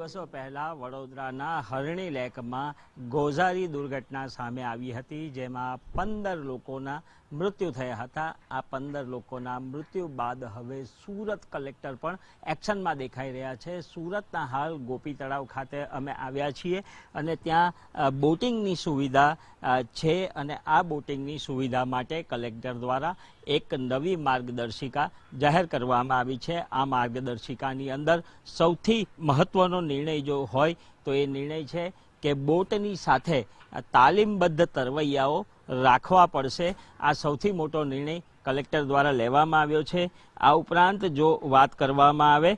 દિવસો પહેલા વડોદરાના હરણી લેકમાં ગોઝારી દુર્ઘટના સામે આવી હતી, જેમાં પંદર લોકોના મૃત્યુ થયા હતા. આ પંદર લોકોના મૃત્યુ બાદ હવે સુરત કલેક્ટર પણ એક્શનમાં દેખાઈ રહ્યા છે. સુરતના હાલ ગોપી તળાવ ખાતે અમે આવ્યા છીએ અને ત્યાં બોટિંગની સુવિધા છે અને આ બોટિંગની સુવિધા માટે કલેક્ટર દ્વારા એક નવી માર્ગદર્શિકા જાહેર કરવામાં આવી છે. આ માર્ગદર્શિકાની અંદર સૌથી મહત્વનો નિર્ણય જો હોય તો એ નિર્ણય છે કે બોટની સાથે તાલીમબદ્ધ તરવૈયાઓ રાખવા પડશે. આ સૌથી મોટો નિર્ણય કલેક્ટર દ્વારા લેવામાં આવ્યો છે. આ ઉપરાંત જો વાત કરવામાં આવે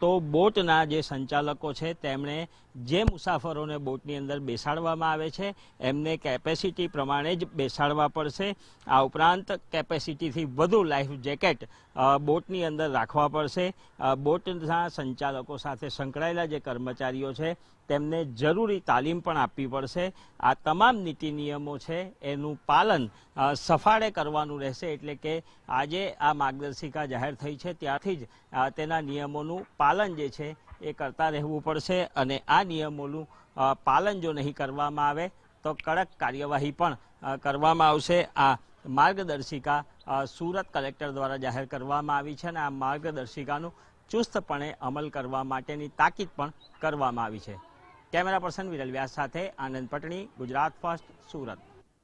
તો બોટના જે સંચાલકો છે, તેમણે જે મુસાફરોને બોટની અંદર બેસાડવામાં આવે છે, એમને કેપેસિટી પ્રમાણે જ બેસાડવા પડશે. આ ઉપરાંત કેપેસિટીથી વધુ લાઈફ જેકેટ બોટની અંદર રાખવા પડશે. બોટના સંચાલકો સાથે સંકળાયેલા જે કર્મચારીઓ છે, તેમને જરૂરી તાલીમ પણ આપવી પડશે. આ તમામ નીતિ નિયમો છે, એનું પાલન સફાળે કરવાનું રહેશે એટલે કે આજે આ માર્ગદર્શિકા જાહેર થઈ છે. ત્યારથી જ તેના નિયમોનું પાલન જે છે, એ કરતા રહેવું પડશે અને આ નિયમોનું પાલન જો નહીં કરવામાં આવે, તો કડક કાર્યવાહી પણ કરવામાં આવશે. આ માર્ગદર્શિકા સુરત કલેક્ટર દ્વારા જાહેર કરવામાં આવી છે અને આ માર્ગદર્શિકાનું ચુસ્તપણે અમલ કરવા માટેની તાકીદ પણ કરવામાં આવી છે. કેમેરા પર્સન વિરલ વ્યાસ સાથે આનંદ પટણી, ગુજરાત ફર્સ્ટ, સુરત.